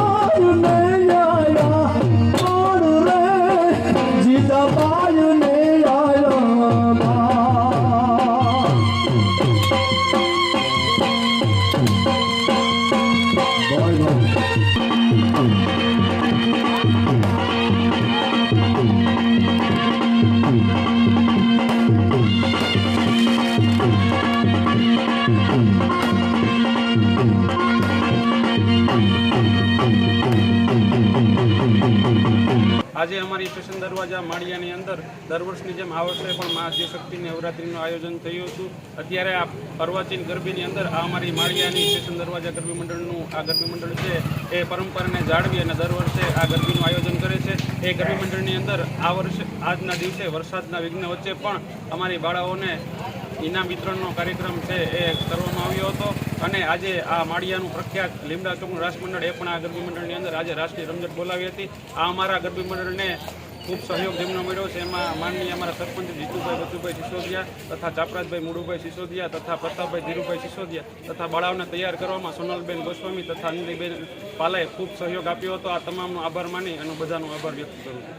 બાયુ ને જીજા બાયુ ને આજે અમારી સ્ટેશન દરવાજા માળિયાની અંદર દર વર્ષની જેમ આ વર્ષે પણ મા શક્તિની નવરાત્રિનું આયોજન થયું હતું. અત્યારે આ પર્વાચીન ગરબીની અંદર આ અમારી માળિયાની સ્ટેશન દરવાજા ગરબી મંડળનું, આ ગરબી મંડળ છે, એ પરંપરાને જાળવી અને દર વર્ષે આ ગરબીનું આયોજન કરે છે. એ ગરબી મંડળની અંદર આ વર્ષે, આજના દિવસે વરસાદના વિઘ્ન વચ્ચે પણ અમારી બાળાઓને ઇનામ વિતરણનો કાર્યક્રમ છે એ કરવામાં આવ્યો હતો અને આજે આ માળિયાનું પ્રખ્યાત લીમડા ચોકનું રાસ એ પણ આ ગરબી મંડળની અંદર આજે રાષ્ટ્રીય રમઝટ બોલાવી હતી. આ અમારા ગરબી મંડળને ખૂબ સહયોગ જેમનો મળ્યો છે, એમાં માનનીય અમારા સરપંચ જીતુભાઈ બચુભાઈ સિસોદિયા તથા ચાપરાજભાઈ મુડુભાઈ સિસોદિયા તથા પ્રતાપભાઈ ધીરુભાઈ સિસોદિયા તથા બાળાઓને તૈયાર કરવામાં સોનલબેન ગોસ્વામી તથા અંજલીબેન પાલાએ ખૂબ સહયોગ આપ્યો હતો. આ તમામનો આભાર માની અને બધાનો આભાર વ્યક્ત કરું છું.